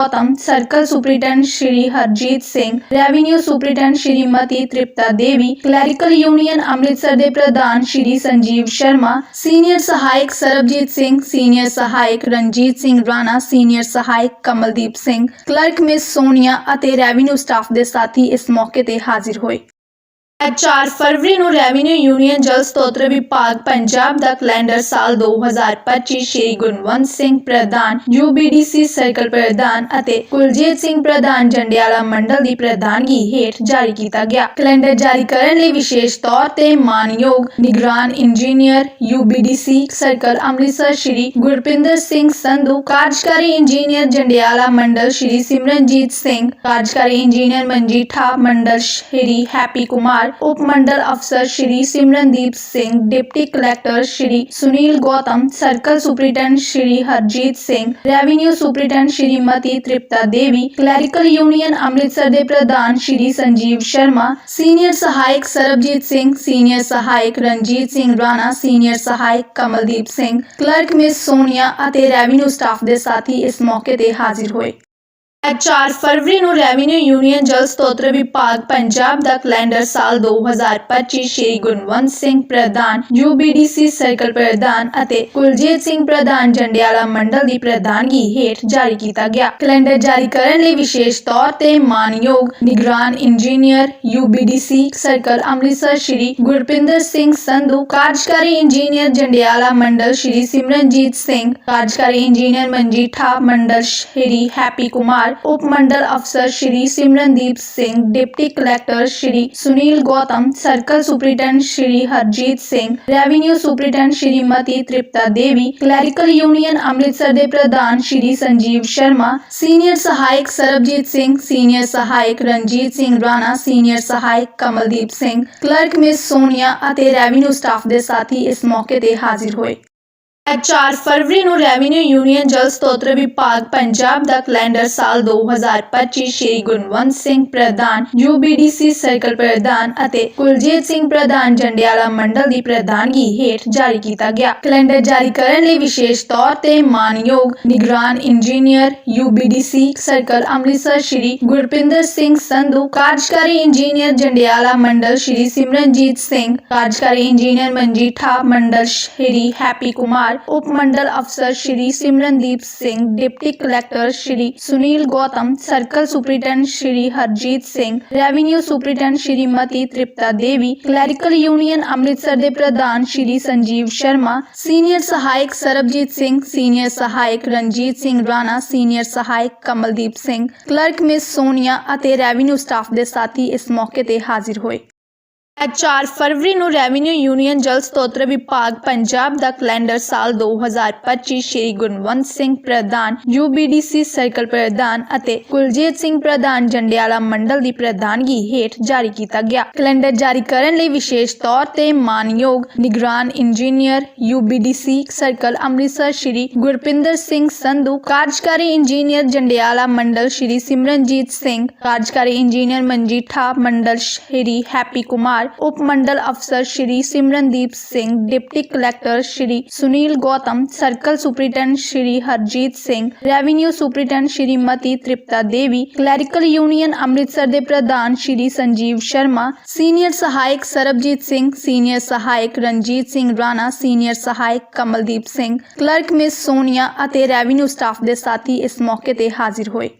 Gautam circle superintendent Shri Harjeet Singh, revenue superintendent Shrimati Tripta Devi, clerical union Amritsar ਦੇ ਪ੍ਰਧਾਨ ਸ਼੍ਰੀ Sanjeev Sharma, senior ਸਹਾਇਕ Sarabjit Singh, senior ਸਹਾਇਕ Ranjit Singh Rana, senior ਸਹਾਇਕ Kamaldeep Singh, clerk miss Sonia ਅਤੇ revenue staff ਦੇ ਸਾਥੀ ਇਸ ਮੌਕੇ ਤੇ ਹਾਜ਼ਰ ਹੋਏ। 4 ਫਰਵਰੀ ਨੂੰ ਰੈਵਨਿਊ ਯੂਨੀਅਨ ਜਲ ਸਤੋਤਰ ਵਿਭਾਗ ਪੰਜਾਬ ਦਾ ਕੈਲੰਡਰ ਸਾਲ 2025 ਸ਼੍ਰੀ ਗੁਣਵੰਤ ਸਿੰਘ ਪ੍ਰਧਾਨ UBDC ਸਰਕਲ ਪ੍ਰਧਾਨ ਅਤੇ ਕੁਲਜੀਤ ਸਿੰਘ ਪ੍ਰਧਾਨ ਜੰਡਿਆਲਾ ਮੰਡਲ ਦੀ ਪ੍ਰਧਾਨਗੀ ਹੇਠ ਜਾਰੀ ਕੀਤਾ ਗਿਆ। ਕੈਲੰਡਰ ਜਾਰੀ ਕਰਨ ਲਈ ਵਿਸ਼ੇਸ਼ ਤੌਰ ਤੇ ਮਾਨਯੋਗ ਨਿਗਰਾਨ engineer UBDC circle Amritsar Shri Gurpinder Singh Sandhu, ਕਾਰਜਕਾਰੀ ਇੰਜੀਨੀਅਰ ਜੰਡਿਆਲਾ ਮੰਡਲ ਸ਼੍ਰੀ ਸਿਮਰਨਜੀਤ ਸਿੰਘ, ਕਾਰਜਕਾਰੀ ਇੰਜੀਨੀਅਰ ਮਨਜੀਠਾ ਮੰਡਲ ਸ਼੍ਰੀ ਹੈਪੀ ਕੁਮਾਰ ਉਪ ਮੰਡਲ ਅਫਸਰ Shri Simrandeep Singh, deputy collector Shri Sunil Gautam, circle superintendent Shri Harjeet Singh, revenue superintendent Shrimati Tripta Devi, clerical union Amritsar ਦੇ ਪ੍ਰਧਾਨ ਸ਼੍ਰੀ Sanjeev Sharma, senior ਸਹਾਇਕ ਸਰਬਜੀਤ ਸਿੰਘ, ਸੀਨੀਅਰ ਸਹਾਇਕ ਰਣਜੀਤ ਸਿੰਘ ਰਾਣਾ, ਸੀਨੀਅਰ ਸਹਾਇਕ ਕਮਲਦੀਪ ਸਿੰਘ, ਕਲਰਕ ਮਿਸ ਸੋਨੀਆ ਅਤੇ ਰੈਵਨਿਊ ਸਟਾਫ ਦੇ ਸਾਥੀ ਇਸ ਮੌਕੇ ਤੇ ਹਾਜ਼ਰ ਹੋਏ। 4 ਫਰਵਰੀ ਨੂੰ ਰੈਵਨਿਊ ਯੂਨੀਅਨ ਜਲ ਸਤੋਤਰ ਵਿਭਾਗ ਪੰਜਾਬ ਦਾ ਕੈਲੰਡਰ ਸਾਲ 2025 ਸ਼੍ਰੀ ਗੁਣਵੰਤ ਸਿੰਘ ਪ੍ਰਧਾਨ UBDC ਸਰਕਲ ਪ੍ਰਧਾਨ ਅਤੇ ਕੁਲਜੀਤ ਸਿੰਘ ਪ੍ਰਧਾਨ ਜੰਡਿਆਲਾ ਮੰਡਲ ਦੀ ਪ੍ਰਧਾਨਗੀ ਹੇਠ ਜਾਰੀ ਕੀਤਾ ਗਿਆ। ਕੈਲੰਡਰ ਜਾਰੀ ਕਰਨ ਲਈ ਵਿਸ਼ੇਸ਼ ਤੌਰ ਤੇ ਮਾਨਯੋਗ ਨਿਗਰਾਨ engineer UBDC circle Amritsar Shri Gurpinder Singh Sandhu, ਕਾਰਜਕਾਰੀ ਇੰਜੀਨੀਅਰ ਜੰਡਿਆਲਾ ਮੰਡਲ ਸ਼੍ਰੀ ਸਿਮਰਨਜੀਤ ਸਿੰਘ, ਕਾਰਜਕਾਰੀ ਇੰਜੀਨੀਅਰ ਮਨਜੀਠਾ ਮੰਡਲ ਸ਼੍ਰੀ ਹੈਪੀ ਕੁਮਾਰ ਉਪ ਮੰਡਲ ਅਫਸਰ Shri Simrandeep Singh, deputy collector Shri Sunil Gautam, circle superintendent Shri Harjeet Singh, revenue superintendent Shrimati Tripta Devi, clerical union Amritsar ਦੇ ਪ੍ਰਧਾਨ ਸ਼੍ਰੀ Sanjeev Sharma, senior ਸਹਾਇਕ ਸਰਬਜੀਤ ਸਿੰਘ, ਸੀਨੀਅਰ ਸਹਾਇਕ ਰਣਜੀਤ ਸਿੰਘ ਰਾਣਾ, ਸੀਨੀਅਰ ਸਹਾਇਕ ਕਮਲਦੀਪ ਸਿੰਘ, ਕਲਰਕ ਮਿਸ ਸੋਨੀਆ ਅਤੇ ਰੈਵਨਿਊ ਸਟਾਫ ਦੇ ਸਾਥੀ ਇਸ ਮੌਕੇ ਤੇ ਹਾਜ਼ਰ ਹੋਏ। 4 ਫਰਵਰੀ ਨੂੰ ਰੈਵਨਿਊ ਯੂਨੀਅਨ ਜਲ ਸਤੋਤਰ ਵਿਭਾਗ ਪੰਜਾਬ ਦਾ ਕੈਲੰਡਰ ਸਾਲ 2025 ਸ਼੍ਰੀ ਗੁਣਵੰਤ ਸਿੰਘ ਪ੍ਰਧਾਨ UBDC ਸਰਕਲ ਪ੍ਰਧਾਨ ਅਤੇ ਕੁਲਜੀਤ ਸਿੰਘ ਪ੍ਰਧਾਨ ਜੰਡਿਆਲਾ ਮੰਡਲ ਦੀ ਪ੍ਰਧਾਨਗੀ ਹੇਠ ਜਾਰੀ ਕੀਤਾ ਗਿਆ। ਕੈਲੰਡਰ ਜਾਰੀ ਕਰਨ ਲਈ ਵਿਸ਼ੇਸ਼ ਤੌਰ ਤੇ ਮਾਨਯੋਗ ਨਿਗਰਾਨ engineer UBDC circle Amritsar Shri Gurpinder Singh Sandhu, ਕਾਰਜਕਾਰੀ ਇੰਜੀਨੀਅਰ ਜੰਡਿਆਲਾ ਮੰਡਲ ਸ਼੍ਰੀ ਸਿਮਰਨਜੀਤ ਸਿੰਘ, ਕਾਰਜਕਾਰੀ ਇੰਜੀਨੀਅਰ ਮਨਜੀਠਾ ਮੰਡਲ ਸ਼੍ਰੀ ਹੈਪੀ ਕੁਮਾਰ ਉਪ ਮੰਡਲ ਅਫਸਰ Shri Simrandeep Singh, deputy collector Shri Sunil Gautam, circle superintendent Shri Harjeet Singh, revenue superintendent Shrimati Tripta Devi, clerical union Amritsar ਦੇ ਪ੍ਰਧਾਨ ਸ਼੍ਰੀ Sanjeev Sharma, senior ਸਹਾਇਕ ਸਰਬਜੀਤ ਸਿੰਘ, ਸੀਨੀਅਰ ਸਹਾਇਕ ਰਣਜੀਤ ਸਿੰਘ ਰਾਣਾ, ਸੀਨੀਅਰ ਸਹਾਇਕ ਕਮਲਦੀਪ ਸਿੰਘ, ਕਲਰਕ ਮਿਸ ਸੋਨੀਆ ਅਤੇ ਰੈਵਨਿਊ ਸਟਾਫ ਦੇ ਸਾਥੀ ਇਸ ਮੌਕੇ ਤੇ ਹਾਜ਼ਰ ਹੋਏ। 4 ਫਰਵਰੀ ਨੂੰ ਰੈਵਨਿਊ ਯੂਨੀਅਨ ਜਲ ਸਤੋਤਰ ਵਿਭਾਗ ਪੰਜਾਬ ਦਾ ਕੈਲੰਡਰ ਸਾਲ 2025 ਸ਼੍ਰੀ ਗੁਣਵੰਤ ਸਿੰਘ ਪ੍ਰਧਾਨ UBDC ਸਰਕਲ ਪ੍ਰਧਾਨ ਅਤੇ ਕੁਲਜੀਤ ਸਿੰਘ ਪ੍ਰਧਾਨ ਜੰਡਿਆਲਾ ਮੰਡਲ ਦੀ ਪ੍ਰਧਾਨਗੀ ਹੇਠ ਜਾਰੀ ਕੀਤਾ ਗਿਆ। ਕੈਲੰਡਰ ਜਾਰੀ ਕਰਨ ਲਈ ਵਿਸ਼ੇਸ਼ ਤੌਰ ਤੇ ਮਾਨਯੋਗ ਨਿਗਰਾਨ engineer UBDC circle Amritsar Shri Gurpinder Singh Sandhu, ਕਾਰਜਕਾਰੀ ਇੰਜੀਨੀਅਰ ਜੰਡਿਆਲਾ ਮੰਡਲ ਸ਼੍ਰੀ ਸਿਮਰਨਜੀਤ ਸਿੰਘ, ਕਾਰਜਕਾਰੀ ਇੰਜੀਨੀਅਰ ਮਨਜੀਠਾ ਮੰਡਲ ਸ਼੍ਰੀ ਹੈਪੀ ਕੁਮਾਰ ਉਪ ਮੰਡਲ ਅਫਸਰ Shri Simrandeep Singh, deputy collector Shri Sunil Gautam, circle superintendent Shri Harjeet Singh, revenue superintendent Shrimati Tripta Devi, clerical union Amritsar ਦੇ ਪ੍ਰਧਾਨ ਸ਼੍ਰੀ Sanjeev Sharma, senior ਸਹਾਇਕ ਸਰਬਜੀਤ ਸਿੰਘ, ਸੀਨੀਅਰ ਸਹਾਇਕ ਰਣਜੀਤ ਸਿੰਘ ਰਾਣਾ, ਸੀਨੀਅਰ ਸਹਾਇਕ ਕਮਲਦੀਪ ਸਿੰਘ, ਕਲਰਕ ਮਿਸ ਸੋਨੀਆ ਅਤੇ ਰੈਵਨਿਊ ਸਟਾਫ ਦੇ ਸਾਥੀ ਇਸ ਮੌਕੇ ਤੇ ਹਾਜ਼ਰ ਹੋਏ।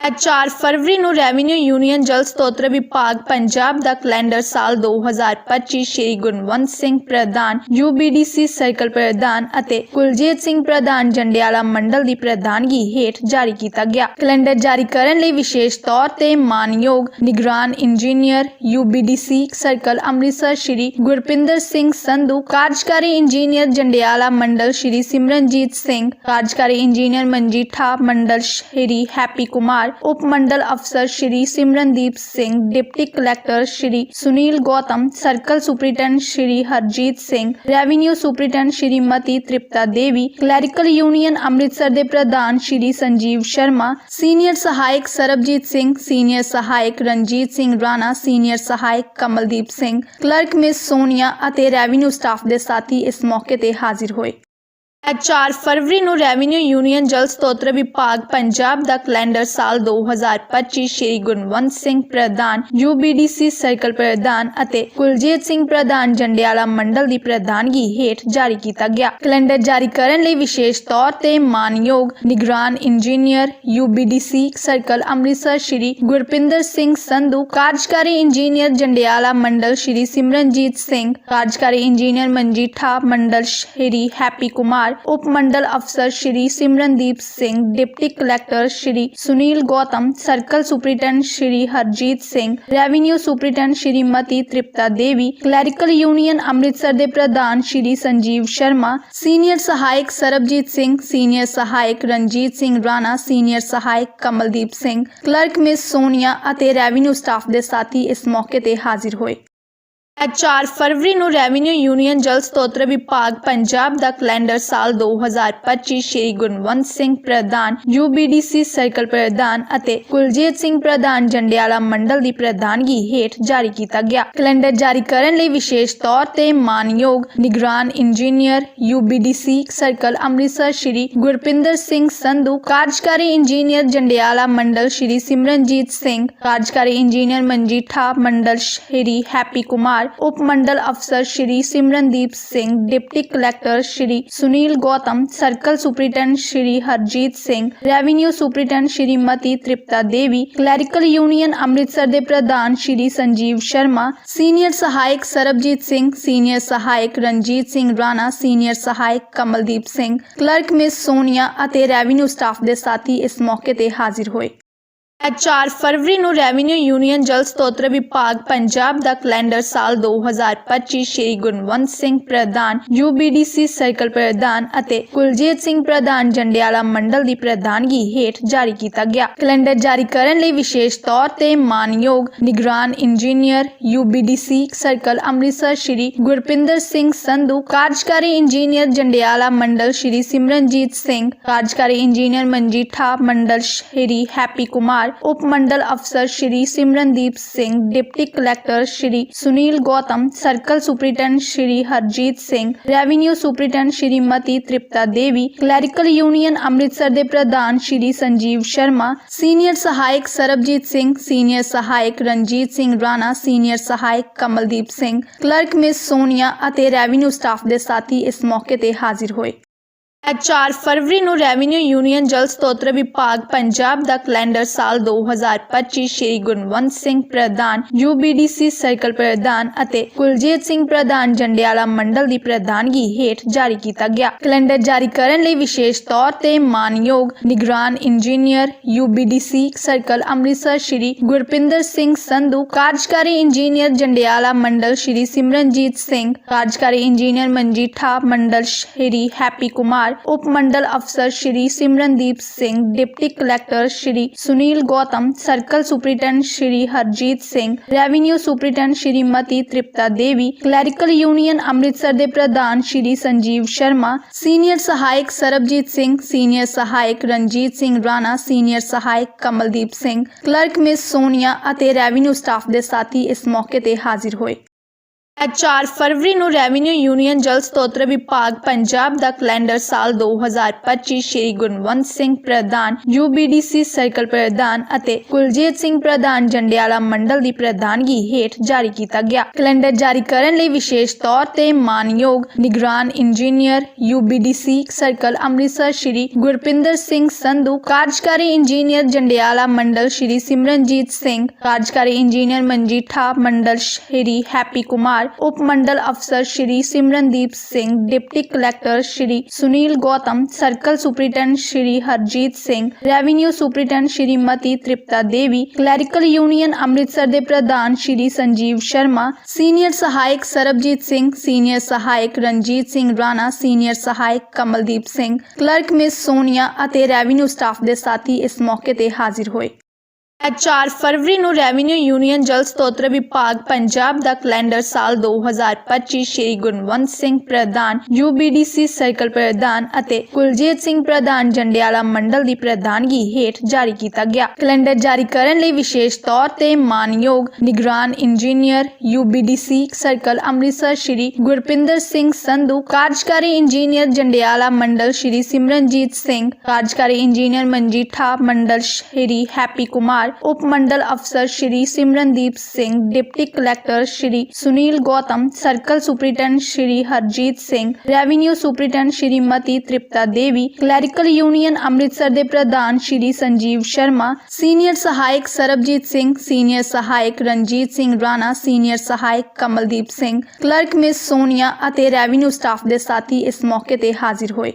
4 ਫਰਵਰੀ ਨੂੰ ਰੈਵਨਿਊ ਯੂਨੀਅਨ ਜਲ ਸਤੋਤਰ ਵਿਭਾਗ ਪੰਜਾਬ ਦਾ ਕੈਲੰਡਰ ਸਾਲ 2025 ਸ਼੍ਰੀ ਗੁਣਵੰਤ ਸਿੰਘ ਪ੍ਰਧਾਨ UBDC ਸਰਕਲ ਪ੍ਰਧਾਨ ਅਤੇ ਕੁਲਜੀਤ ਸਿੰਘ ਪ੍ਰਧਾਨ ਜੰਡਿਆਲਾ ਮੰਡਲ ਦੀ ਪ੍ਰਧਾਨਗੀ ਹੇਠ ਜਾਰੀ ਕੀਤਾ ਗਿਆ। ਕੈਲੰਡਰ ਜਾਰੀ ਕਰਨ ਲਈ ਵਿਸ਼ੇਸ਼ ਤੌਰ ਤੇ ਮਾਨਯੋਗ ਨਿਗਰਾਨ engineer UBDC circle Amritsar Shri Gurpinder Singh Sandhu, ਕਾਰਜਕਾਰੀ ਇੰਜੀਨੀਅਰ ਜੰਡਿਆਲਾ ਮੰਡਲ ਸ਼੍ਰੀ ਸਿਮਰਨਜੀਤ ਸਿੰਘ, ਕਾਰਜਕਾਰੀ ਇੰਜੀਨੀਅਰ ਮਨਜੀਠਾ ਮੰਡਲ ਸ਼੍ਰੀ ਹੈਪੀ ਕੁਮਾਰ ਉਪ ਮੰਡਲ ਅਫਸਰ Shri Simrandeep Singh, deputy collector Shri Sunil Gautam, circle superintendent Shri Harjeet Singh, revenue superintendent Shrimati Tripta Devi, clerical union Amritsar ਦੇ ਪ੍ਰਧਾਨ ਸ਼੍ਰੀ Sanjeev Sharma, senior ਸਹਾਇਕ ਸਰਬਜੀਤ ਸਿੰਘ, ਸੀਨੀਅਰ ਸਹਾਇਕ ਰਣਜੀਤ ਸਿੰਘ ਰਾਣਾ, ਸੀਨੀਅਰ ਸਹਾਇਕ ਕਮਲਦੀਪ ਸਿੰਘ, ਕਲਰਕ ਮਿਸ ਸੋਨੀਆ ਅਤੇ ਰੈਵਨਿਊ ਸਟਾਫ ਦੇ ਸਾਥੀ ਇਸ ਮੌਕੇ ਤੇ ਹਾਜ਼ਰ ਹੋਏ। ਇਹ 4 ਫਰਵਰੀ ਨੂੰ ਰੈਵਨਿਊ ਯੂਨੀਅਨ ਜਲ ਸਤੋਤਰ ਵਿਭਾਗ ਪੰਜਾਬ ਦਾ ਕੈਲੰਡਰ ਸਾਲ 2025 ਸ਼੍ਰੀ ਗੁਣਵੰਤ ਸਿੰਘ ਪ੍ਰਧਾਨ UBDC ਸਰਕਲ ਪ੍ਰਧਾਨ ਅਤੇ ਕੁਲਜੀਤ ਸਿੰਘ ਪ੍ਰਧਾਨ ਜੰਡਿਆਲਾ ਮੰਡਲ ਦੀ ਪ੍ਰਧਾਨਗੀ ਹੇਠ ਜਾਰੀ ਕੀਤਾ ਗਿਆ। ਕੈਲੰਡਰ ਜਾਰੀ ਕਰਨ ਲਈ ਵਿਸ਼ੇਸ਼ ਤੌਰ ਤੇ ਮਾਨਯੋਗ ਨਿਗਰਾਨ engineer UBDC circle Amritsar Shri Gurpinder Singh Sandhu, ਕਾਰਜਕਾਰੀ ਇੰਜੀਨੀਅਰ ਜੰਡਿਆਲਾ ਮੰਡਲ ਸ਼੍ਰੀ ਸਿਮਰਨਜੀਤ ਸਿੰਘ, ਕਾਰਜਕਾਰੀ ਇੰਜੀਨੀਅਰ ਮਨਜੀਠਾ ਮੰਡਲ ਸ਼੍ਰੀ ਹੈਪੀ ਕੁਮਾਰ ਉਪ ਮੰਡਲ ਅਫਸਰ Shri Simrandeep Singh, deputy collector Shri Sunil Gautam, circle superintendent Shri Harjeet Singh, revenue superintendent Shrimati Tripta Devi, clerical union Amritsar ਦੇ ਪ੍ਰਧਾਨ ਸ਼੍ਰੀ Sanjeev Sharma, senior ਸਹਾਇਕ ਸਰਬਜੀਤ ਸਿੰਘ, ਸੀਨੀਅਰ ਸਹਾਇਕ ਰਣਜੀਤ ਸਿੰਘ ਰਾਣਾ, ਸੀਨੀਅਰ ਸਹਾਇਕ ਕਮਲਦੀਪ ਸਿੰਘ, ਕਲਰਕ ਮਿਸ ਸੋਨੀਆ ਅਤੇ ਰੈਵਨਿਊ ਸਟਾਫ ਦੇ ਸਾਥੀ ਇਸ ਮੌਕੇ ਤੇ ਹਾਜ਼ਰ ਹੋਏ। 4 ਫਰਵਰੀ ਨੂੰ ਰੈਵਨਿਊ ਯੂਨੀਅਨ ਜਲ ਸਤੋਤਰ ਵਿਭਾਗ ਪੰਜਾਬ ਦਾ ਕੈਲੰਡਰ ਸਾਲ 2025 ਸ਼੍ਰੀ ਗੁਣਵੰਤ ਸਿੰਘ ਪ੍ਰਧਾਨ UBDC ਸਰਕਲ ਪ੍ਰਧਾਨ ਅਤੇ ਕੁਲਜੀਤ ਸਿੰਘ ਪ੍ਰਧਾਨ ਜੰਡਿਆਲਾ ਮੰਡਲ ਦੀ ਪ੍ਰਧਾਨਗੀ ਹੇਠ ਜਾਰੀ ਕੀਤਾ ਗਿਆ। ਕੈਲੰਡਰ ਜਾਰੀ ਕਰਨ ਲਈ ਵਿਸ਼ੇਸ਼ ਤੌਰ ਤੇ ਮਾਨਯੋਗ ਨਿਗਰਾਨ engineer UBDC circle Amritsar Shri Gurpinder Singh Sandhu, ਕਾਰਜਕਾਰੀ ਇੰਜੀਨੀਅਰ ਜੰਡਿਆਲਾ ਮੰਡਲ ਸ਼੍ਰੀ ਸਿਮਰਨਜੀਤ ਸਿੰਘ, ਕਾਰਜਕਾਰੀ ਇੰਜੀਨੀਅਰ ਮਨਜੀਠਾ ਮੰਡਲ ਸ਼੍ਰੀ ਹੈਪੀ ਕੁਮਾਰ ਉਪ ਮੰਡਲ ਅਫਸਰ Shri Simrandeep Singh, deputy collector Shri Sunil Gautam, circle superintendent Shri Harjeet Singh, revenue superintendent Shrimati Tripta Devi, clerical union Amritsar ਦੇ ਪ੍ਰਧਾਨ ਸ਼੍ਰੀ Sanjeev Sharma, senior ਸਹਾਇਕ ਸਰਬਜੀਤ ਸਿੰਘ, ਸੀਨੀਅਰ ਸਹਾਇਕ ਰਣਜੀਤ ਸਿੰਘ ਰਾਣਾ, ਸੀਨੀਅਰ ਸਹਾਇਕ ਕਮਲਦੀਪ ਸਿੰਘ, ਕਲਰਕ ਮਿਸ ਸੋਨੀਆ ਅਤੇ ਰੈਵਨਿਊ ਸਟਾਫ ਦੇ ਸਾਥੀ ਇਸ ਮੌਕੇ ਤੇ ਹਾਜ਼ਰ ਹੋਏ। ਇਹ 4 ਫਰਵਰੀ ਨੂੰ ਰੈਵਨਿਊ ਯੂਨੀਅਨ ਜਲ ਸਤੋਤਰ ਵਿਭਾਗ ਪੰਜਾਬ ਦਾ ਕੈਲੰਡਰ ਸਾਲ 2025 ਸ਼੍ਰੀ ਗੁਣਵੰਤ ਸਿੰਘ ਪ੍ਰਧਾਨ UBDC ਸਰਕਲ ਪ੍ਰਧਾਨ ਅਤੇ ਕੁਲਜੀਤ ਸਿੰਘ ਪ੍ਰਧਾਨ ਜੰਡਿਆਲਾ ਮੰਡਲ ਦੀ ਪ੍ਰਧਾਨਗੀ ਹੇਠ ਜਾਰੀ ਕੀਤਾ ਗਿਆ। ਕੈਲੰਡਰ ਜਾਰੀ ਕਰਨ ਲਈ ਵਿਸ਼ੇਸ਼ ਤੌਰ ਤੇ ਮਾਨਯੋਗ ਨਿਗਰਾਨ engineer UBDC circle Amritsar Shri Gurpinder Singh Sandhu, ਕਾਰਜਕਾਰੀ ਇੰਜੀਨੀਅਰ ਜੰਡਿਆਲਾ ਮੰਡਲ ਸ਼੍ਰੀ ਸਿਮਰਨਜੀਤ ਸਿੰਘ, ਕਾਰਜਕਾਰੀ ਇੰਜੀਨੀਅਰ ਮਨਜੀਠਾ ਮੰਡਲ ਸ਼੍ਰੀ ਹੈਪੀ ਕੁਮਾਰ ਉਪ ਮੰਡਲ ਅਫਸਰ Shri Simrandeep Singh, deputy collector Shri Sunil Gautam, circle superintendent Shri Harjeet Singh, revenue superintendent Shrimati Tripta Devi, clerical union Amritsar ਦੇ ਪ੍ਰਧਾਨ ਸ਼੍ਰੀ Sanjeev Sharma, senior ਸਹਾਇਕ ਸਰਬਜੀਤ ਸਿੰਘ, ਸੀਨੀਅਰ ਸਹਾਇਕ ਰਣਜੀਤ ਸਿੰਘ ਰਾਣਾ, ਸੀਨੀਅਰ ਸਹਾਇਕ ਕਮਲਦੀਪ ਸਿੰਘ, ਕਲਰਕ ਮਿਸ ਸੋਨੀਆ ਅਤੇ ਰੈਵਨਿਊ ਸਟਾਫ ਦੇ ਸਾਥੀ ਇਸ ਮੌਕੇ ਤੇ ਹਾਜ਼ਰ ਹੋਏ। ਇਹ 4 ਫਰਵਰੀ ਨੂੰ ਰੈਵਨਿਊ ਯੂਨੀਅਨ ਜਲ ਸਤੋਤਰ ਵਿਭਾਗ ਪੰਜਾਬ ਦਾ ਕੈਲੰਡਰ ਸਾਲ 2025 ਸ਼੍ਰੀ ਗੁਣਵੰਤ ਸਿੰਘ ਪ੍ਰਧਾਨ UBDC ਸਰਕਲ ਪ੍ਰਧਾਨ ਅਤੇ ਕੁਲਜੀਤ ਸਿੰਘ ਪ੍ਰਧਾਨ ਜੰਡਿਆਲਾ ਮੰਡਲ ਦੀ ਪ੍ਰਧਾਨਗੀ ਹੇਠ ਜਾਰੀ ਕੀਤਾ ਗਿਆ। ਕੈਲੰਡਰ ਜਾਰੀ ਕਰਨ ਲਈ ਵਿਸ਼ੇਸ਼ ਤੌਰ ਤੇ ਮਾਨਯੋਗ ਨਿਗਰਾਨ engineer UBDC circle Amritsar Shri Gurpinder Singh Sandhu, ਕਾਰਜਕਾਰੀ ਇੰਜੀਨੀਅਰ ਜੰਡਿਆਲਾ ਮੰਡਲ ਸ਼੍ਰੀ ਸਿਮਰਨਜੀਤ ਸਿੰਘ, ਕਾਰਜਕਾਰੀ ਇੰਜੀਨੀਅਰ ਮਨਜੀਠਾ ਮੰਡਲ ਸ਼੍ਰੀ ਹੈਪੀ ਕੁਮਾਰ ਉਪ ਮੰਡਲ ਅਫਸਰ Shri Simrandeep Singh, deputy collector Shri Sunil Gautam, circle superintendent Shri Harjeet Singh, revenue superintendent Shrimati Tripta Devi, clerical union Amritsar ਦੇ ਪ੍ਰਧਾਨ ਸ਼੍ਰੀ Sanjeev Sharma, senior ਸਹਾਇਕ ਸਰਬਜੀਤ ਸਿੰਘ, ਸੀਨੀਅਰ ਸਹਾਇਕ ਰਣਜੀਤ ਸਿੰਘ ਰਾਣਾ, ਸੀਨੀਅਰ ਸਹਾਇਕ ਕਮਲਦੀਪ ਸਿੰਘ, ਕਲਰਕ ਮਿਸ ਸੋਨੀਆ ਅਤੇ ਰੈਵਨਿਊ ਸਟਾਫ ਦੇ ਸਾਥੀ ਇਸ ਮੌਕੇ ਤੇ ਹਾਜ਼ਰ ਹੋਏ। 4 ਫਰਵਰੀ ਨੂੰ ਰੈਵਨਿਊ ਯੂਨੀਅਨ ਜਲ ਸਤੋਤਰ ਵਿਭਾਗ ਪੰਜਾਬ ਦਾ ਕੈਲੰਡਰ ਸਾਲ 2025 ਸ਼੍ਰੀ ਗੁਣਵੰਤ ਸਿੰਘ ਪ੍ਰਧਾਨ UBDC ਸਰਕਲ ਪ੍ਰਧਾਨ ਅਤੇ ਕੁਲਜੀਤ ਸਿੰਘ ਪ੍ਰਧਾਨ ਜੰਡਿਆਲਾ ਮੰਡਲ ਦੀ ਪ੍ਰਧਾਨਗੀ ਹੇਠ ਜਾਰੀ ਕੀਤਾ ਗਿਆ। ਕੈਲੰਡਰ ਜਾਰੀ ਕਰਨ ਲਈ ਵਿਸ਼ੇਸ਼ ਤੌਰ ਤੇ ਮਾਨਯੋਗ ਨਿਗਰਾਨ engineer UBDC circle Amritsar Shri Gurpinder Singh Sandhu, ਕਾਰਜਕਾਰੀ ਇੰਜੀਨੀਅਰ ਜੰਡਿਆਲਾ ਮੰਡਲ ਸ਼੍ਰੀ ਸਿਮਰਨਜੀਤ ਸਿੰਘ, ਕਾਰਜਕਾਰੀ ਇੰਜੀਨੀਅਰ ਮਨਜੀਠਾ ਮੰਡਲ ਸ਼੍ਰੀ ਹੈਪੀ ਕੁਮਾਰ ਉਪ ਮੰਡਲ ਅਫਸਰ Shri Simrandeep Singh, deputy collector Shri Sunil Gautam, circle superintendent Shri Harjeet Singh, revenue superintendent Shrimati Tripta Devi, clerical union Amritsar ਦੇ ਪ੍ਰਧਾਨ ਸ਼੍ਰੀ Sanjeev Sharma, senior ਸਹਾਇਕ ਸਰਬਜੀਤ ਸਿੰਘ, ਸੀਨੀਅਰ ਸਹਾਇਕ ਰਣਜੀਤ ਸਿੰਘ ਰਾਣਾ, ਸੀਨੀਅਰ ਸਹਾਇਕ ਕਮਲਦੀਪ ਸਿੰਘ, ਕਲਰਕ ਮਿਸ ਸੋਨੀਆ ਅਤੇ ਰੈਵਨਿਊ ਸਟਾਫ ਦੇ ਸਾਥੀ ਇਸ ਮੌਕੇ ਤੇ ਹਾਜ਼ਰ ਹੋਏ। ਅੱਜ 4 ਫਰਵਰੀ ਨੂੰ ਰੈਵਨਿਊ ਯੂਨੀਅਨ ਜਲ ਸਤੋਤਰ ਵਿਭਾਗ ਪੰਜਾਬ ਦਾ ਕੈਲੰਡਰ ਸਾਲ 2025 ਸ਼੍ਰੀ ਗੁਣਵੰਤ ਸਿੰਘ ਪ੍ਰਧਾਨ UBDC ਸਰਕਲ ਪ੍ਰਧਾਨ ਅਤੇ ਕੁਲਜੀਤ ਸਿੰਘ ਪ੍ਰਧਾਨ ਜੰਡਿਆਲਾ ਮੰਡਲ ਦੀ ਪ੍ਰਧਾਨਗੀ ਹੇਠ ਜਾਰੀ ਕੀਤਾ ਗਿਆ। ਕੈਲੰਡਰ ਜਾਰੀ ਕਰਨ ਲਈ ਵਿਸ਼ੇਸ਼ ਤੌਰ ਤੇ ਮਾਨਯੋਗ ਨਿਗਰਾਨ engineer UBDC circle Amritsar Shri Gurpinder Singh Sandhu, ਕਾਰਜਕਾਰੀ ਇੰਜੀਨੀਅਰ ਜੰਡਿਆਲਾ ਮੰਡਲ ਸ਼੍ਰੀ ਸਿਮਰਨਜੀਤ ਸਿੰਘ, ਕਾਰਜਕਾਰੀ ਇੰਜੀਨੀਅਰ ਮਨਜੀਠਾ ਮੰਡਲ ਸ਼੍ਰੀ ਹੈਪੀ ਕੁਮਾਰ ਕੁਮਾਰ ਉਪ ਮੰਡਲ ਅਫਸਰ Shri Simrandeep Singh, deputy collector Shri Sunil Gautam, circle superintendent Shri Harjeet Singh, revenue superintendent Shrimati Tripta Devi, clerical union Amritsar ਦੇ ਪ੍ਰਧਾਨ ਸ਼੍ਰੀ Sanjeev Sharma, senior ਸਹਾਇਕ ਸਰਬਜੀਤ ਸਿੰਘ, ਸੀਨੀਅਰ ਸਹਾਇਕ ਰਣਜੀਤ ਸਿੰਘ ਰਾਣਾ, ਸੀਨੀਅਰ ਸਹਾਇਕ ਕਮਲਦੀਪ ਸਿੰਘ, ਕਲਰਕ ਮਿਸ ਸੋਨੀਆ ਅਤੇ ਰੈਵਨਿਊ ਸਟਾਫ ਦੇ ਸਾਥੀ ਇਸ ਮੌਕੇ ਤੇ ਹਾਜ਼ਰ ਹੋਏ।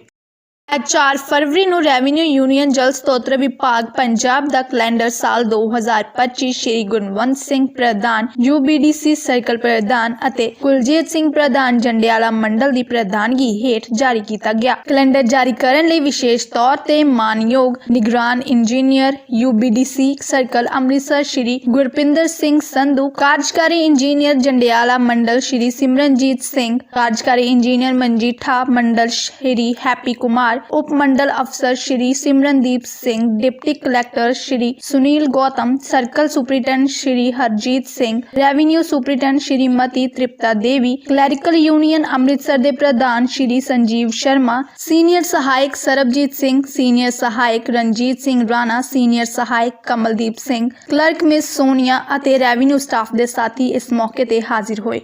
ਅੱਜ 4 ਫਰਵਰੀ ਨੂੰ ਰੈਵਨਿਊ ਯੂਨੀਅਨ ਜਲ ਸਤੋਤਰ ਵਿਭਾਗ ਪੰਜਾਬ ਦਾ ਕੈਲੰਡਰ ਸਾਲ 2025 ਸ਼੍ਰੀ ਗੁਣਵੰਤ ਸਿੰਘ ਪ੍ਰਧਾਨ UBDC ਸਰਕਲ ਪ੍ਰਧਾਨ ਅਤੇ ਕੁਲਜੀਤ ਸਿੰਘ ਪ੍ਰਧਾਨ ਜੰਡਿਆਲਾ ਮੰਡਲ ਦੀ ਪ੍ਰਧਾਨਗੀ ਹੇਠ ਜਾਰੀ ਕੀਤਾ ਗਿਆ। ਕੈਲੰਡਰ ਜਾਰੀ ਕਰਨ ਲਈ ਵਿਸ਼ੇਸ਼ ਤੌਰ ਤੇ ਮਾਨਯੋਗ ਨਿਗਰਾਨ engineer UBDC circle Amritsar Shri Gurpinder Singh Sandhu, ਕਾਰਜਕਾਰੀ ਇੰਜੀਨੀਅਰ ਜੰਡਿਆਲਾ ਮੰਡਲ ਸ਼੍ਰੀ ਸਿਮਰਨਜੀਤ ਸਿੰਘ, ਕਾਰਜਕਾਰੀ ਇੰਜੀਨੀਅਰ ਮਨਜੀਠਾ ਮੰਡਲ ਸ਼੍ਰੀ ਹੈਪੀ ਕੁਮਾਰ ਉਪ ਮੰਡਲ ਅਫਸਰ Shri Simrandeep Singh, deputy collector Shri Sunil Gautam, circle superintendent Shri Harjeet Singh, revenue superintendent Shrimati Tripta Devi, clerical union Amritsar ਦੇ ਪ੍ਰਧਾਨ ਸ਼੍ਰੀ Sanjeev Sharma, senior ਸਹਾਇਕ ਸਰਬਜੀਤ ਸਿੰਘ, ਸੀਨੀਅਰ ਸਹਾਇਕ ਰਣਜੀਤ ਸਿੰਘ ਰਾਣਾ, ਸੀਨੀਅਰ ਸਹਾਇਕ ਕਮਲਦੀਪ ਸਿੰਘ, ਕਲਰਕ ਮਿਸ ਸੋਨੀਆ ਅਤੇ ਰੈਵਨਿਊ ਸਟਾਫ ਦੇ ਸਾਥੀ ਇਸ ਮੌਕੇ ਤੇ ਹਾਜ਼ਰ ਹੋਏ।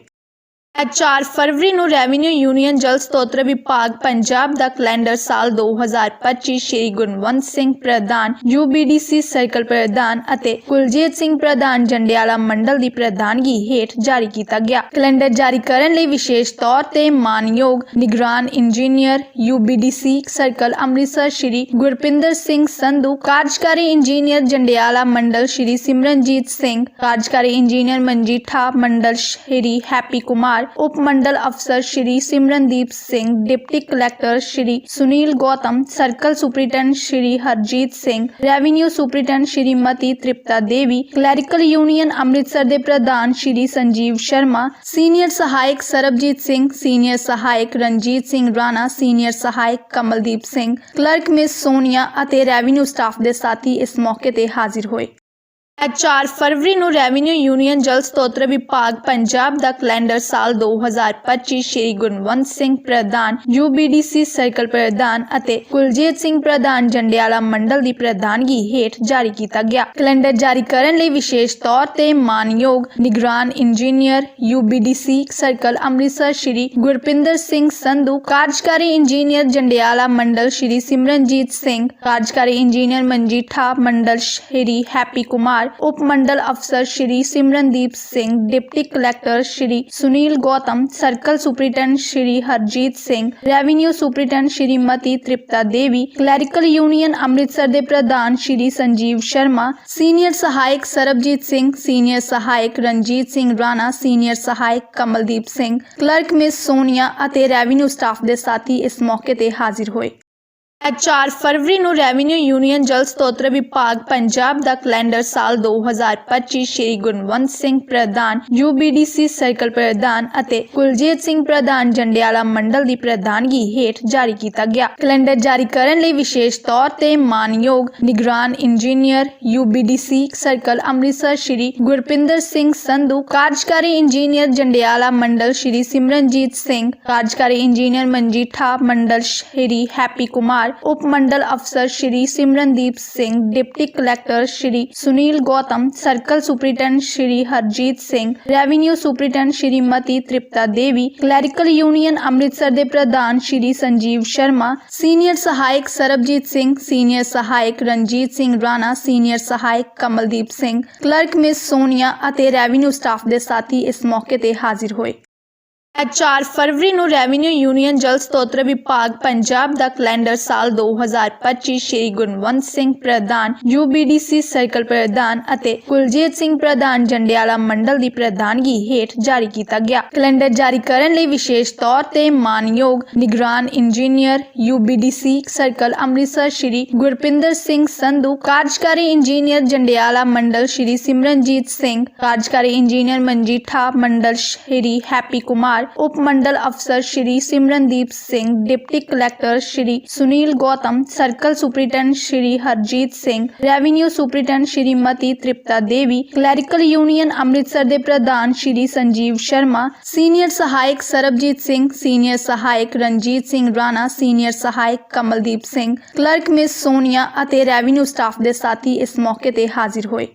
ਅੱਜ 4 ਫਰਵਰੀ ਨੂੰ ਰੈਵਨਿਊ ਯੂਨੀਅਨ ਜਲ ਸਤੋਤਰ ਵਿਭਾਗ ਪੰਜਾਬ ਦਾ ਕੈਲੰਡਰ ਸਾਲ 2025 ਸ਼੍ਰੀ ਗੁਣਵੰਤ ਸਿੰਘ ਪ੍ਰਧਾਨ UBDC ਸਰਕਲ ਪ੍ਰਧਾਨ ਅਤੇ ਕੁਲਜੀਤ ਸਿੰਘ ਪ੍ਰਧਾਨ ਜੰਡਿਆਲਾ ਮੰਡਲ ਦੀ ਪ੍ਰਧਾਨਗੀ ਹੇਠ ਜਾਰੀ ਕੀਤਾ ਗਿਆ। ਕੈਲੰਡਰ ਜਾਰੀ ਕਰਨ ਲਈ ਵਿਸ਼ੇਸ਼ ਤੌਰ ਤੇ ਮਾਨਯੋਗ ਨਿਗਰਾਨ engineer UBDC circle Amritsar Shri Gurpinder Singh Sandhu, ਕਾਰਜਕਾਰੀ ਇੰਜੀਨੀਅਰ ਜੰਡਿਆਲਾ ਮੰਡਲ ਸ਼੍ਰੀ ਸਿਮਰਨਜੀਤ ਸਿੰਘ, ਕਾਰਜਕਾਰੀ ਇੰਜੀਨੀਅਰ ਮਨਜੀਠਾ ਮੰਡਲ ਸ਼੍ਰੀ ਹੈਪੀ ਕੁਮਾਰ ਉਪ ਮੰਡਲ ਅਫਸਰ Shri Simrandeep Singh, deputy collector Shri Sunil Gautam, circle superintendent Shri Harjeet Singh, revenue superintendent Shrimati Tripta Devi, clerical union Amritsar ਦੇ ਪ੍ਰਧਾਨ ਸ਼੍ਰੀ Sanjeev Sharma, senior ਸਹਾਇਕ ਸਰਬਜੀਤ ਸਿੰਘ, ਸੀਨੀਅਰ ਸਹਾਇਕ ਰਣਜੀਤ ਸਿੰਘ ਰਾਣਾ, ਸੀਨੀਅਰ ਸਹਾਇਕ ਕਮਲਦੀਪ ਸਿੰਘ, ਕਲਰਕ ਮਿਸ ਸੋਨੀਆ ਅਤੇ ਰੈਵਨਿਊ ਸਟਾਫ ਦੇ ਸਾਥੀ ਇਸ ਮੌਕੇ ਤੇ ਹਾਜ਼ਰ ਹੋਏ। 4 ਫਰਵਰੀ ਨੂੰ ਰੈਵਨਿਊ ਯੂਨੀਅਨ ਜਲ ਸਤੋਤਰ ਵਿਭਾਗ ਪੰਜਾਬ ਦਾ ਕੈਲੰਡਰ ਸਾਲ 2025 ਸ਼੍ਰੀ ਗੁਣਵੰਤ ਸਿੰਘ ਪ੍ਰਧਾਨ UBDC ਸਰਕਲ ਪ੍ਰਧਾਨ ਅਤੇ ਕੁਲਜੀਤ ਸਿੰਘ ਪ੍ਰਧਾਨ ਜੰਡਿਆਲਾ ਮੰਡਲ ਦੀ ਪ੍ਰਧਾਨਗੀ ਹੇਠ ਜਾਰੀ ਕੀਤਾ ਗਿਆ। ਕੈਲੰਡਰ ਜਾਰੀ ਕਰਨ ਲਈ ਵਿਸ਼ੇਸ਼ ਤੌਰ ਤੇ ਮਾਨਯੋਗ ਨਿਗਰਾਨ engineer UBDC circle Amritsar Shri Gurpinder Singh Sandhu, ਕਾਰਜਕਾਰੀ ਇੰਜੀਨੀਅਰ ਜੰਡਿਆਲਾ ਮੰਡਲ ਸ਼੍ਰੀ ਸਿਮਰਨਜੀਤ ਸਿੰਘ, ਕਾਰਜਕਾਰੀ ਇੰਜੀਨੀਅਰ ਮਨਜੀਠਾ ਮੰਡਲ ਸ਼੍ਰੀ ਹੈਪੀ ਕੁਮਾਰ ਉਪ ਮੰਡਲ ਅਫਸਰ Shri Simrandeep Singh, deputy collector Shri Sunil Gautam, circle superintendent Shri Harjeet Singh, revenue superintendent Shrimati Tripta Devi, clerical union Amritsar ਦੇ ਪ੍ਰਧਾਨ ਸ਼੍ਰੀ Sanjeev Sharma, senior ਸਹਾਇਕ ਸਰਬਜੀਤ ਸਿੰਘ, ਸੀਨੀਅਰ ਸਹਾਇਕ ਰਣਜੀਤ ਸਿੰਘ ਰਾਣਾ, ਸੀਨੀਅਰ ਸਹਾਇਕ ਕਮਲਦੀਪ ਸਿੰਘ, ਕਲਰਕ ਮਿਸ ਸੋਨੀਆ ਅਤੇ ਰੈਵਨਿਊ ਸਟਾਫ ਦੇ ਸਾਥੀ ਇਸ ਮੌਕੇ ਤੇ ਹਾਜ਼ਰ ਹੋਏ। 4 ਫਰਵਰੀ ਨੂੰ ਰੈਵਨਿਊ ਯੂਨੀਅਨ ਜਲ ਸਤੋਤਰ ਵਿਭਾਗ ਪੰਜਾਬ ਦਾ ਕੈਲੰਡਰ ਸਾਲ 2025 ਸ਼੍ਰੀ ਗੁਣਵੰਤ ਸਿੰਘ ਪ੍ਰਧਾਨ UBDC ਸਰਕਲ ਪ੍ਰਧਾਨ ਅਤੇ ਕੁਲਜੀਤ ਸਿੰਘ ਪ੍ਰਧਾਨ ਜੰਡਿਆਲਾ ਮੰਡਲ ਦੀ ਪ੍ਰਧਾਨਗੀ ਹੇਠ ਜਾਰੀ ਕੀਤਾ ਗਿਆ। ਕੈਲੰਡਰ ਜਾਰੀ ਕਰਨ ਲਈ ਵਿਸ਼ੇਸ਼ ਤੌਰ ਤੇ ਮਾਨਯੋਗ ਨਿਗਰਾਨ engineer UBDC circle Amritsar Shri Gurpinder Singh Sandhu, ਕਾਰਜਕਾਰੀ ਇੰਜੀਨੀਅਰ ਜੰਡਿਆਲਾ ਮੰਡਲ ਸ਼੍ਰੀ ਸਿਮਰਨਜੀਤ ਸਿੰਘ, ਕਾਰਜਕਾਰੀ ਇੰਜੀਨੀਅਰ ਮਨਜੀਠਾ ਮੰਡਲ ਸ਼੍ਰੀ ਹੈਪੀ ਕੁਮਾਰ ਉਪ ਮੰਡਲ ਅਫਸਰ Shri Simrandeep Singh, deputy collector Shri Sunil Gautam, circle superintendent Shri Harjeet Singh, revenue superintendent Shrimati Tripta Devi, clerical union Amritsar ਦੇ ਪ੍ਰਧਾਨ ਸ਼੍ਰੀ Sanjeev Sharma, senior ਸਹਾਇਕ ਸਰਬਜੀਤ ਸਿੰਘ, ਸੀਨੀਅਰ ਸਹਾਇਕ ਰਣਜੀਤ ਸਿੰਘ ਰਾਣਾ, ਸੀਨੀਅਰ ਸਹਾਇਕ ਕਮਲਦੀਪ ਸਿੰਘ, ਕਲਰਕ ਮਿਸ ਸੋਨੀਆ ਅਤੇ ਰੈਵਨਿਊ ਸਟਾਫ ਦੇ ਸਾਥੀ ਇਸ ਮੌਕੇ ਤੇ ਹਾਜ਼ਰ ਹੋਏ। ਇਹ 4 ਫਰਵਰੀ ਨੂੰ ਰੈਵਨਿਊ ਯੂਨੀਅਨ ਜਲ ਸਤੋਤਰ ਵਿਭਾਗ ਪੰਜਾਬ ਦਾ ਕੈਲੰਡਰ ਸਾਲ 2025 ਸ਼੍ਰੀ ਗੁਣਵੰਤ ਸਿੰਘ ਪ੍ਰਧਾਨ UBDC ਸਰਕਲ ਪ੍ਰਧਾਨ ਅਤੇ ਕੁਲਜੀਤ ਸਿੰਘ ਪ੍ਰਧਾਨ ਜੰਡਿਆਲਾ ਮੰਡਲ ਦੀ ਪ੍ਰਧਾਨਗੀ ਹੇਠ ਜਾਰੀ ਕੀਤਾ ਗਿਆ। ਕੈਲੰਡਰ ਜਾਰੀ ਕਰਨ ਲਈ ਵਿਸ਼ੇਸ਼ ਤੌਰ ਤੇ ਮਾਨਯੋਗ ਨਿਗਰਾਨ engineer UBDC circle Amritsar Shri Gurpinder Singh Sandhu, ਕਾਰਜਕਾਰੀ ਇੰਜੀਨੀਅਰ ਜੰਡਿਆਲਾ ਮੰਡਲ ਸ਼੍ਰੀ ਸਿਮਰਨਜੀਤ ਸਿੰਘ, ਕਾਰਜਕਾਰੀ ਇੰਜੀਨੀਅਰ ਮਨਜੀਠਾ ਮੰਡਲ ਸ਼੍ਰੀ ਹੈਪੀ ਕੁਮਾਰ ਉਪ ਮੰਡਲ ਅਫਸਰ Shri Simrandeep Singh, deputy collector Shri Sunil Gautam, circle superintendent Shri Harjeet Singh, revenue superintendent Shrimati Tripta Devi, clerical union Amritsar ਦੇ ਪ੍ਰਧਾਨ ਸ਼੍ਰੀ Sanjeev Sharma, senior ਸਹਾਇਕ ਸਰਬਜੀਤ ਸਿੰਘ, ਸੀਨੀਅਰ ਸਹਾਇਕ ਰਣਜੀਤ ਸਿੰਘ ਰਾਣਾ, ਸੀਨੀਅਰ ਸਹਾਇਕ ਕਮਲਦੀਪ ਸਿੰਘ, ਕਲਰਕ ਮਿਸ ਸੋਨੀਆ ਅਤੇ ਰੈਵਨਿਊ ਸਟਾਫ ਦੇ ਸਾਥੀ ਇਸ ਮੌਕੇ ਤੇ ਹਾਜ਼ਰ ਹੋਏ।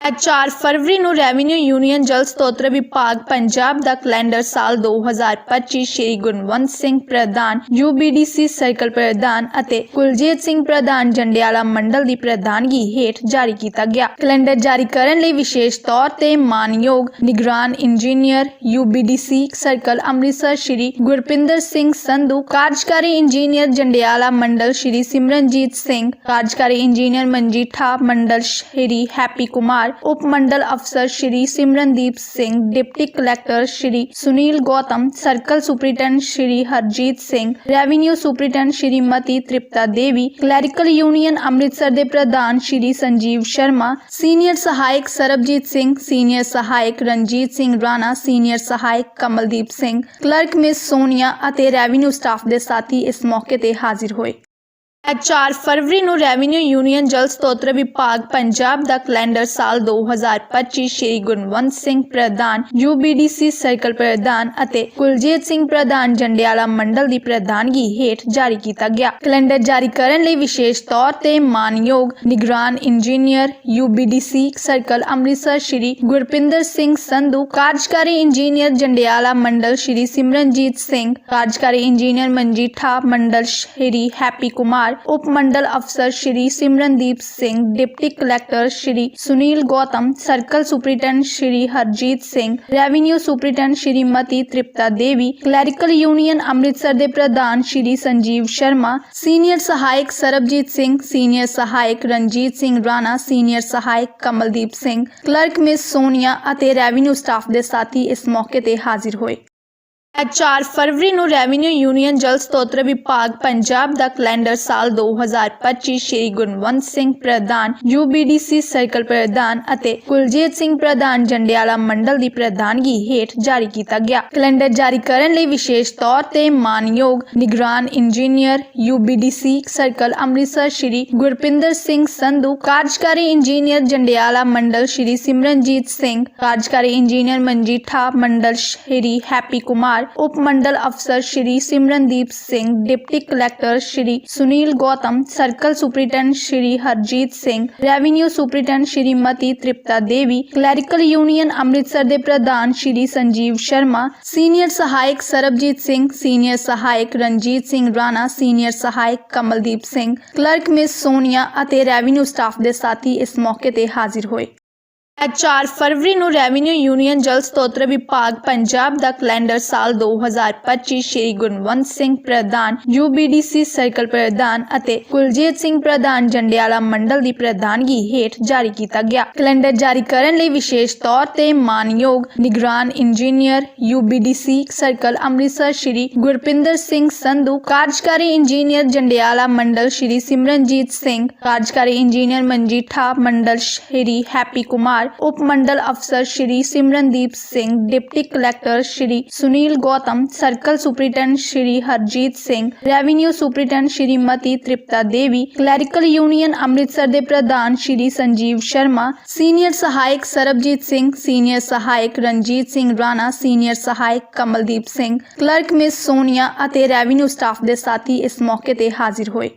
ਇਹ 4 ਫਰਵਰੀ ਨੂੰ ਰੈਵਨਿਊ ਯੂਨੀਅਨ ਜਲ ਸਤੋਤਰ ਵਿਭਾਗ ਪੰਜਾਬ ਦਾ ਕੈਲੰਡਰ ਸਾਲ 2025 ਸ਼੍ਰੀ ਗੁਣਵੰਤ ਸਿੰਘ ਪ੍ਰਧਾਨ UBDC ਸਰਕਲ ਪ੍ਰਧਾਨ ਅਤੇ ਕੁਲਜੀਤ ਸਿੰਘ ਪ੍ਰਧਾਨ ਜੰਡਿਆਲਾ ਮੰਡਲ ਦੀ ਪ੍ਰਧਾਨਗੀ ਹੇਠ ਜਾਰੀ ਕੀਤਾ ਗਿਆ। ਕੈਲੰਡਰ ਜਾਰੀ ਕਰਨ ਲਈ ਵਿਸ਼ੇਸ਼ ਤੌਰ ਤੇ ਮਾਨਯੋਗ ਨਿਗਰਾਨ engineer UBDC circle Amritsar Shri Gurpinder Singh Sandhu, ਕਾਰਜਕਾਰੀ ਇੰਜੀਨੀਅਰ ਜੰਡਿਆਲਾ ਮੰਡਲ ਸ਼੍ਰੀ ਸਿਮਰਨਜੀਤ ਸਿੰਘ, ਕਾਰਜਕਾਰੀ ਇੰਜੀਨੀਅਰ ਮਨਜੀਠਾ ਮੰਡਲ ਸ਼੍ਰੀ ਹੈਪੀ ਕੁਮਾਰ ਉਪ ਮੰਡਲ ਅਫਸਰ Shri Simrandeep Singh, deputy collector Shri Sunil Gautam, circle superintendent Shri Harjeet Singh, revenue superintendent Shrimati Tripta Devi, clerical union Amritsar ਦੇ ਪ੍ਰਧਾਨ ਸ਼੍ਰੀ Sanjeev Sharma, senior ਸਹਾਇਕ ਸਰਬਜੀਤ ਸਿੰਘ, ਸੀਨੀਅਰ ਸਹਾਇਕ ਰਣਜੀਤ ਸਿੰਘ ਰਾਣਾ, ਸੀਨੀਅਰ ਸਹਾਇਕ ਕਮਲਦੀਪ ਸਿੰਘ, ਕਲਰਕ ਮਿਸ ਸੋਨੀਆ ਅਤੇ ਰੈਵਨਿਊ ਸਟਾਫ ਦੇ ਸਾਥੀ ਇਸ ਮੌਕੇ ਤੇ ਹਾਜ਼ਰ ਹੋਏ। 4 ਫਰਵਰੀ ਨੂੰ ਰੈਵਨਿਊ ਯੂਨੀਅਨ ਜਲ ਸਤੋਤਰ ਵਿਭਾਗ ਪੰਜਾਬ ਦਾ ਕੈਲੰਡਰ ਸਾਲ 2025 ਸ਼੍ਰੀ ਗੁਣਵੰਤ ਸਿੰਘ ਪ੍ਰਧਾਨ UBDC ਸਰਕਲ ਪ੍ਰਧਾਨ ਅਤੇ ਕੁਲਜੀਤ ਸਿੰਘ ਪ੍ਰਧਾਨ ਜੰਡਿਆਲਾ ਮੰਡਲ ਦੀ ਪ੍ਰਧਾਨਗੀ ਹੇਠ ਜਾਰੀ ਕੀਤਾ ਗਿਆ। ਕੈਲੰਡਰ ਜਾਰੀ ਕਰਨ ਲਈ ਵਿਸ਼ੇਸ਼ ਤੌਰ ਤੇ ਮਾਨਯੋਗ ਨਿਗਰਾਨ engineer UBDC circle Amritsar Shri Gurpinder Singh Sandhu, ਕਾਰਜਕਾਰੀ ਇੰਜੀਨੀਅਰ ਜੰਡਿਆਲਾ ਮੰਡਲ ਸ਼੍ਰੀ ਸਿਮਰਨਜੀਤ ਸਿੰਘ, ਕਾਰਜਕਾਰੀ ਇੰਜੀਨੀਅਰ ਮਨਜੀਠਾ ਮੰਡਲ ਸ਼੍ਰੀ ਹੈਪੀ ਕੁਮਾਰ ਉਪ ਮੰਡਲ ਅਫਸਰ Shri Simrandeep Singh, deputy collector Shri Sunil Gautam, circle superintendent Shri Harjeet Singh, revenue superintendent Shrimati Tripta Devi, clerical union Amritsar ਦੇ ਪ੍ਰਧਾਨ ਸ਼੍ਰੀ Sanjeev Sharma, senior ਸਹਾਇਕ ਸਰਬਜੀਤ ਸਿੰਘ, ਸੀਨੀਅਰ ਸਹਾਇਕ ਰਣਜੀਤ ਸਿੰਘ ਰਾਣਾ, ਸੀਨੀਅਰ ਸਹਾਇਕ ਕਮਲਦੀਪ ਸਿੰਘ, ਕਲਰਕ ਮਿਸ ਸੋਨੀਆ ਅਤੇ ਰੈਵਨਿਊ ਸਟਾਫ ਦੇ ਸਾਥੀ ਇਸ ਮੌਕੇ ਤੇ ਹਾਜ਼ਰ ਹੋਏ। 4 ਫਰਵਰੀ ਨੂੰ ਰੈਵਨਿਊ ਯੂਨੀਅਨ ਜਲ ਸਤੋਤਰ ਵਿਭਾਗ ਪੰਜਾਬ ਦਾ ਕੈਲੰਡਰ ਸਾਲ 2025 ਸ਼੍ਰੀ ਗੁਣਵੰਤ ਸਿੰਘ ਪ੍ਰਧਾਨ UBDC ਸਰਕਲ ਪ੍ਰਧਾਨ ਅਤੇ ਕੁਲਜੀਤ ਸਿੰਘ ਪ੍ਰਧਾਨ ਜੰਡਿਆਲਾ ਮੰਡਲ ਦੀ ਪ੍ਰਧਾਨਗੀ ਹੇਠ ਜਾਰੀ ਕੀਤਾ ਗਿਆ। ਕੈਲੰਡਰ ਜਾਰੀ ਕਰਨ ਲਈ ਵਿਸ਼ੇਸ਼ ਤੌਰ ਤੇ ਮਾਨਯੋਗ ਨਿਗਰਾਨ engineer UBDC circle Amritsar Shri Gurpinder Singh Sandhu, ਕਾਰਜਕਾਰੀ ਇੰਜੀਨੀਅਰ ਜੰਡਿਆਲਾ ਮੰਡਲ ਸ਼੍ਰੀ ਸਿਮਰਨਜੀਤ ਸਿੰਘ, ਕਾਰਜਕਾਰੀ ਇੰਜੀਨੀਅਰ ਮਨਜੀਠਾ ਮੰਡਲ ਸ਼੍ਰੀ ਹੈਪੀ ਕੁਮਾਰ ਉਪ ਮੰਡਲ ਅਫਸਰ Shri Simrandeep Singh, deputy collector Shri Sunil Gautam, circle superintendent Shri Harjeet Singh, revenue superintendent Shrimati Tripta Devi, clerical union Amritsar ਦੇ ਪ੍ਰਧਾਨ ਸ਼੍ਰੀ Sanjeev Sharma, senior ਸਹਾਇਕ ਸਰਬਜੀਤ ਸਿੰਘ, ਸੀਨੀਅਰ ਸਹਾਇਕ ਰਣਜੀਤ ਸਿੰਘ ਰਾਣਾ, ਸੀਨੀਅਰ ਸਹਾਇਕ ਕਮਲਦੀਪ ਸਿੰਘ, ਕਲਰਕ ਮਿਸ ਸੋਨੀਆ ਅਤੇ ਰੈਵਨਿਊ ਸਟਾਫ ਦੇ ਸਾਥੀ ਇਸ ਮੌਕੇ ਤੇ ਹਾਜ਼ਰ ਹੋਏ। ਇਹ 4 ਫਰਵਰੀ ਨੂੰ ਰੈਵਨਿਊ ਯੂਨੀਅਨ ਜਲ ਸਤੋਤਰ ਵਿਭਾਗ ਪੰਜਾਬ ਦਾ ਕੈਲੰਡਰ ਸਾਲ 2025 ਸ਼੍ਰੀ ਗੁਣਵੰਤ ਸਿੰਘ ਪ੍ਰਧਾਨ UBDC ਸਰਕਲ ਪ੍ਰਧਾਨ ਅਤੇ ਕੁਲਜੀਤ ਸਿੰਘ ਪ੍ਰਧਾਨ ਜੰਡਿਆਲਾ ਮੰਡਲ ਦੀ ਪ੍ਰਧਾਨਗੀ ਹੇਠ ਜਾਰੀ ਕੀਤਾ ਗਿਆ। ਕੈਲੰਡਰ ਜਾਰੀ ਕਰਨ ਲਈ ਵਿਸ਼ੇਸ਼ ਤੌਰ ਤੇ ਮਾਨਯੋਗ ਨਿਗਰਾਨ engineer UBDC circle Amritsar Shri Gurpinder Singh Sandhu, ਕਾਰਜਕਾਰੀ ਇੰਜੀਨੀਅਰ ਜੰਡਿਆਲਾ ਮੰਡਲ ਸ਼੍ਰੀ ਸਿਮਰਨਜੀਤ ਸਿੰਘ, ਕਾਰਜਕਾਰੀ ਇੰਜੀਨੀਅਰ ਮਨਜੀਠਾ ਮੰਡਲ ਸ਼੍ਰੀ ਹੈਪੀ ਕੁਮਾਰ ਉਪ ਮੰਡਲ ਅਫਸਰ Shri Simrandeep Singh, deputy collector Shri Sunil Gautam, circle superintendent Shri Harjeet Singh, revenue superintendent Shrimati Tripta Devi, clerical union Amritsar ਦੇ ਪ੍ਰਧਾਨ ਸ਼੍ਰੀ Sanjeev Sharma, senior ਸਹਾਇਕ ਸਰਬਜੀਤ ਸਿੰਘ, ਸੀਨੀਅਰ ਸਹਾਇਕ ਰਣਜੀਤ ਸਿੰਘ ਰਾਣਾ, ਸੀਨੀਅਰ ਸਹਾਇਕ ਕਮਲਦੀਪ ਸਿੰਘ, ਕਲਰਕ ਮਿਸ ਸੋਨੀਆ ਅਤੇ ਰੈਵਨਿਊ ਸਟਾਫ ਦੇ ਸਾਥੀ ਇਸ ਮੌਕੇ ਤੇ ਹਾਜ਼ਰ ਹੋਏ।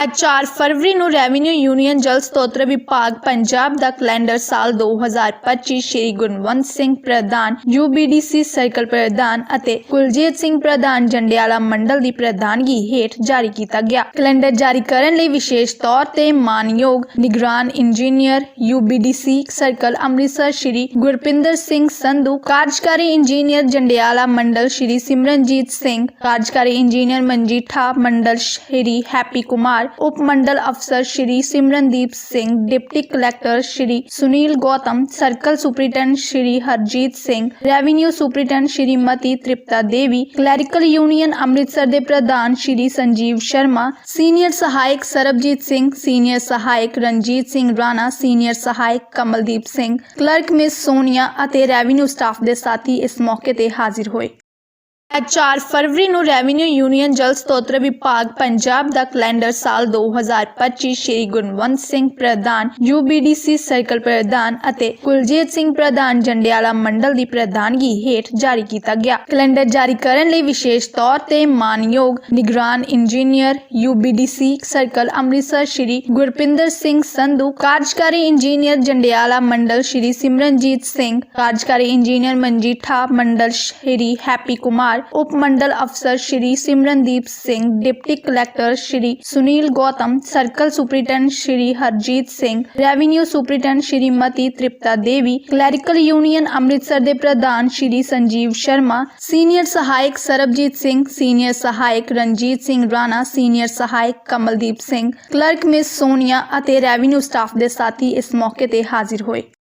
4 ਫਰਵਰੀ ਨੂੰ ਰੈਵਨਿਊ ਯੂਨੀਅਨ ਜਲ ਸਤੋਤਰ ਵਿਭਾਗ ਪੰਜਾਬ ਦਾ ਕੈਲੰਡਰ ਸਾਲ 2025 ਸ਼੍ਰੀ ਗੁਣਵੰਤ ਸਿੰਘ ਪ੍ਰਧਾਨ UBDC ਸਰਕਲ ਪ੍ਰਧਾਨ ਅਤੇ ਕੁਲਜੀਤ ਸਿੰਘ ਪ੍ਰਧਾਨ ਜੰਡਿਆਲਾ ਮੰਡਲ ਦੀ ਪ੍ਰਧਾਨਗੀ ਹੇਠ ਜਾਰੀ ਕੀਤਾ ਗਿਆ। ਕੈਲੰਡਰ ਜਾਰੀ ਕਰਨ ਲਈ ਵਿਸ਼ੇਸ਼ ਤੌਰ ਤੇ ਮਾਨਯੋਗ ਨਿਗਰਾਨ engineer UBDC circle Amritsar Shri Gurpinder Singh Sandhu, ਕਾਰਜਕਾਰੀ ਇੰਜੀਨੀਅਰ ਜੰਡਿਆਲਾ ਮੰਡਲ ਸ਼੍ਰੀ ਸਿਮਰਨਜੀਤ ਸਿੰਘ, ਕਾਰਜਕਾਰੀ ਇੰਜੀਨੀਅਰ ਮਨਜੀਠਾ ਮੰਡਲ ਸ਼੍ਰੀ ਹੈਪੀ ਕੁਮਾਰ ਉਪ ਮੰਡਲ ਅਫਸਰ Shri Simrandeep Singh, deputy collector Shri Sunil Gautam, circle superintendent Shri Harjeet Singh, revenue superintendent Shrimati Tripta Devi, clerical union Amritsar ਦੇ ਪ੍ਰਧਾਨ ਸ਼੍ਰੀ Sanjeev Sharma, senior ਸਹਾਇਕ ਸਰਬਜੀਤ ਸਿੰਘ, ਸੀਨੀਅਰ ਸਹਾਇਕ ਰਣਜੀਤ ਸਿੰਘ ਰਾਣਾ, ਸੀਨੀਅਰ ਸਹਾਇਕ ਕਮਲਦੀਪ ਸਿੰਘ, ਕਲਰਕ ਮਿਸ ਸੋਨੀਆ ਅਤੇ ਰੈਵਨਿਊ ਸਟਾਫ ਦੇ ਸਾਥੀ ਇਸ ਮੌਕੇ ਤੇ ਹਾਜ਼ਰ ਹੋਏ। 4 ਫਰਵਰੀ ਨੂੰ ਰੈਵਨਿਊ ਯੂਨੀਅਨ ਜਲ ਸਤੋਤਰ ਵਿਭਾਗ ਪੰਜਾਬ ਦਾ ਕੈਲੰਡਰ ਸਾਲ 2025 ਸ਼੍ਰੀ ਗੁਣਵੰਤ ਸਿੰਘ ਪ੍ਰਧਾਨ UBDC ਸਰਕਲ ਪ੍ਰਧਾਨ ਅਤੇ ਕੁਲਜੀਤ ਸਿੰਘ ਪ੍ਰਧਾਨ ਜੰਡਿਆਲਾ ਮੰਡਲ ਦੀ ਪ੍ਰਧਾਨਗੀ ਹੇਠ ਜਾਰੀ ਕੀਤਾ ਗਿਆ। ਕੈਲੰਡਰ ਜਾਰੀ ਕਰਨ ਲਈ ਵਿਸ਼ੇਸ਼ ਤੌਰ ਤੇ ਮਾਨਯੋਗ ਨਿਗਰਾਨ engineer UBDC circle Amritsar Shri Gurpinder Singh Sandhu, ਕਾਰਜਕਾਰੀ ਇੰਜੀਨੀਅਰ ਜੰਡਿਆਲਾ ਮੰਡਲ ਸ਼੍ਰੀ ਸਿਮਰਨਜੀਤ ਸਿੰਘ, ਕਾਰਜਕਾਰੀ ਇੰਜੀਨੀਅਰ ਮਨਜੀਠਾ ਮੰਡਲ ਸ਼੍ਰੀ ਹੈਪੀ ਕੁਮਾਰ ਉਪ ਮੰਡਲ ਅਫਸਰ Shri Simrandeep Singh, deputy collector Shri Sunil Gautam, circle superintendent Shri Harjeet Singh, revenue superintendent Shrimati Tripta Devi, clerical union Amritsar ਦੇ ਪ੍ਰਧਾਨ ਸ਼੍ਰੀ Sanjeev Sharma, senior ਸਹਾਇਕ ਸਰਬਜੀਤ ਸਿੰਘ, ਸੀਨੀਅਰ ਸਹਾਇਕ ਰਣਜੀਤ ਸਿੰਘ ਰਾਣਾ, ਸੀਨੀਅਰ ਸਹਾਇਕ ਕਮਲਦੀਪ ਸਿੰਘ, ਕਲਰਕ ਮਿਸ ਸੋਨੀਆ ਅਤੇ ਰੈਵਨਿਊ ਸਟਾਫ ਦੇ ਸਾਥੀ ਇਸ ਮੌਕੇ ਤੇ ਹਾਜ਼ਰ ਹੋਏ।